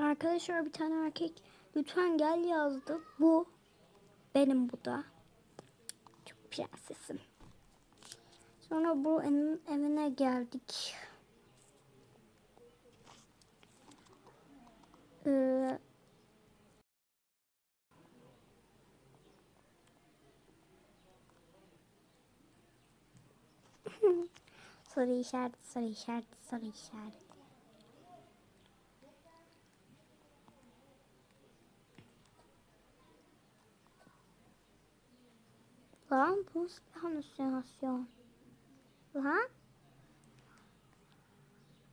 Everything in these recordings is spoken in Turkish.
Arkadaşlar bir tane erkek lütfen gel yazdı. Bu benim bu da. Çok prensesim. Sonra bu evin evine geldik. Ee, soru işareti, soru işareti, soru işareti. Lan bu halüsinasyon? Lan?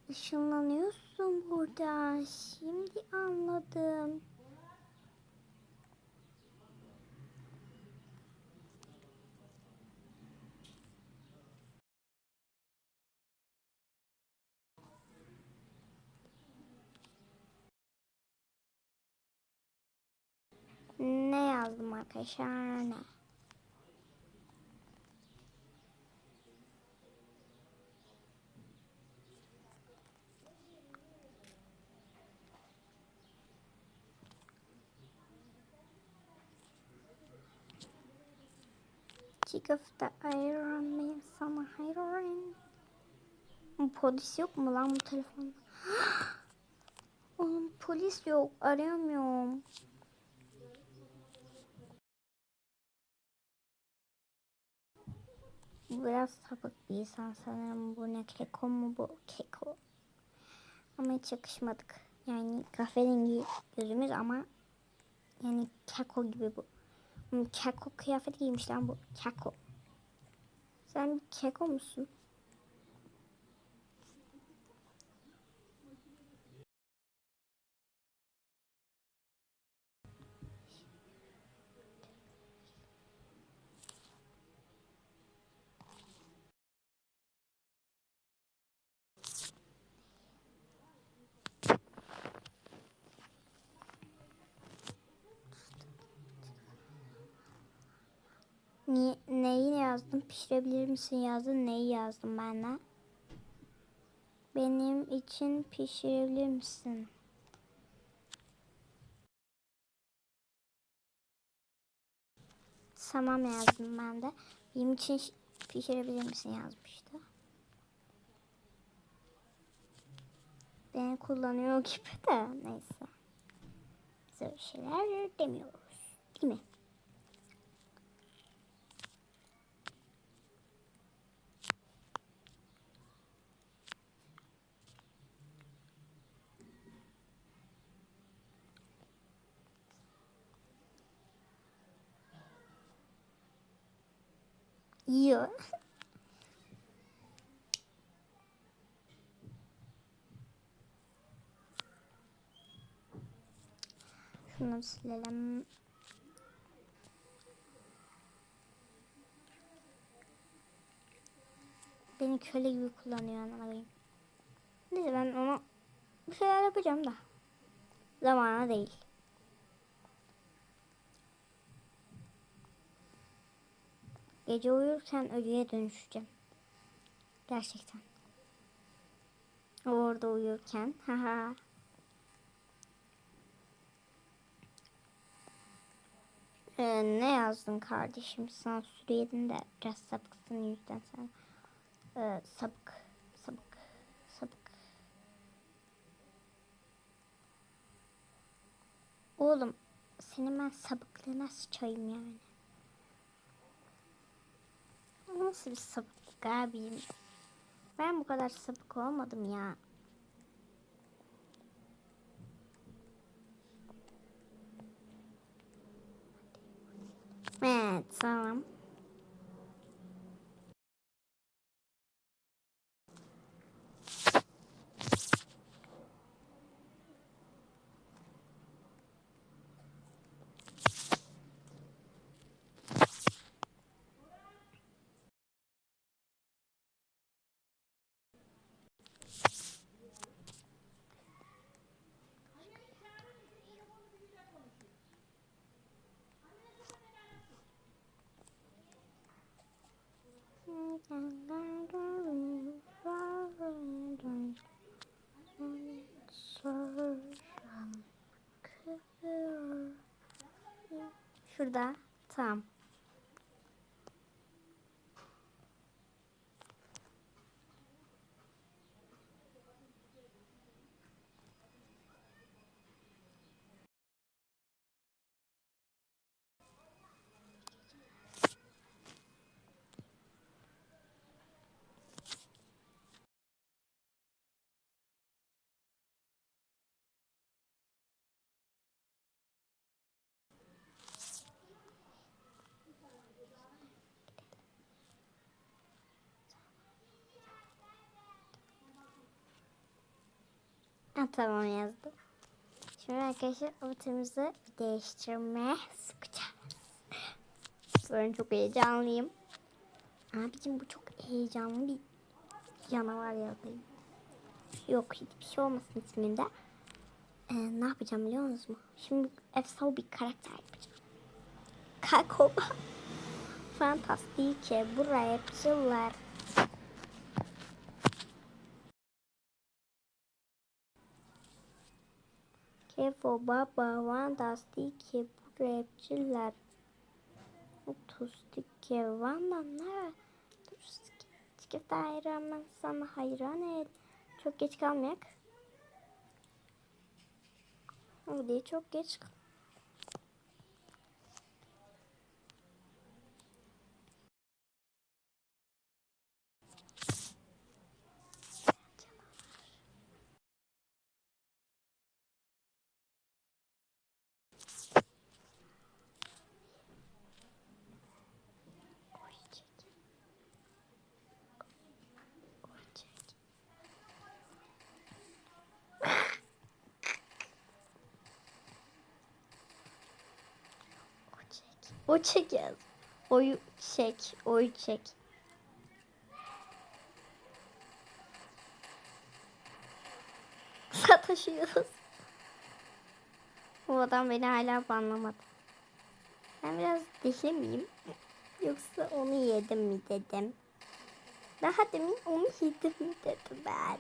Işınlanıyorsun burada. Şimdi anladım. Ne yazdım arkadaşlar ne? Çiğ köfte ayran mı sana hayran? Polis yok mu lan bu telefonda? Oğlum polis yok arayamıyorum. Biraz sapık bir insan sanırım. Bu ne keko mu bu keko. Ama hiç yakışmadık. Yani kahverengi gözümüz ama yani keko gibi bu. Hmm, Keko kıyafet giymiş lan bu. Keko. Sen keko musun? Neyi yazdım? Pişirebilir misin yazdın. Neyi yazdım ben de? Benim için pişirebilir misin? Tamam yazdım ben de. Benim için pişirebilir misin yazmıştı. Beni kullanıyor gibi de neyse. Biz öyle şeyler demiyoruz. Değil mi? Yiyor. Şunu silelim. Beni köle gibi kullanıyor anlamayın. Neyse ben ona bir şeyler yapacağım da. Zamana değil. Gece uyurken ölüye dönüşeceğim. Gerçekten. Orada uyurken. Haha. Ee, ne yazdın kardeşim? Sana süreydin de biraz sapıksın yüzden sen. Ee, sapık. Sapık. Sapık. Oğlum senin ben sapıklığına sıçayım yani. Bu Nasıl bir sapıklık abim? Ben bu kadar sapık olmadım ya. Evet tamam. Şurada. Tamam. Ha, tamam yazdım. Şimdi arkadaşlar avatarımızı değiştirmeye sokacağız. Ben çok heyecanlıyım. Abicim bu çok heyecanlı bir canavar yazayım. Yok hiçbir şey olmasın isminde. Ee, ne yapacağım biliyor musunuz? Şimdi efsane bir karakter yapacağım. Kakoba. Fantastike. Buraya yapışırlar. Kefo baba fantastike. Buraya yapışırlar. Otostike. Vandanlar. Çift hayran ben sana hayran el. Çok geç kalmayak. Hadi çok geç O çek yaz. Oyu çek. Oyu çek. Sataşıyoruz. Bu adam beni hala anlamadı. Ben biraz deli miyim? Yoksa onu yedim mi dedim. Daha demin onu yedim mi dedim ben.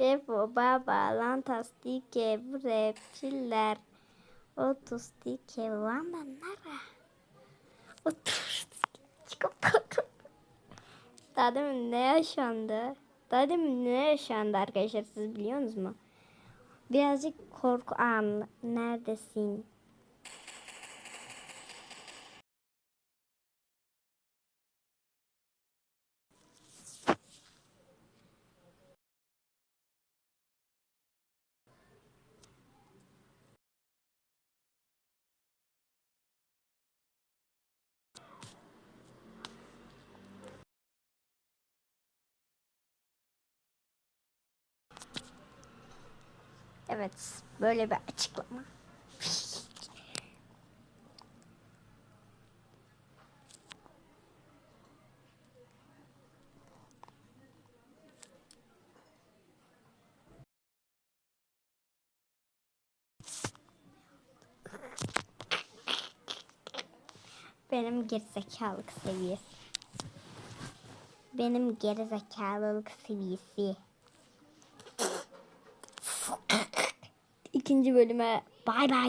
Devo, baba, lantastike, bre, piller, otostike, landa, nara. Otostike, çıkıp Daha demin ne yaşandı? Daha ne yaşandı arkadaşlar siz biliyor musunuz mu? Birazcık korku an neredesin? Evet, böyle bir açıklama. Benim gerizekalılık seviyesi. Benim gerizekalılık seviyesi. İkinci bölüme bay bay.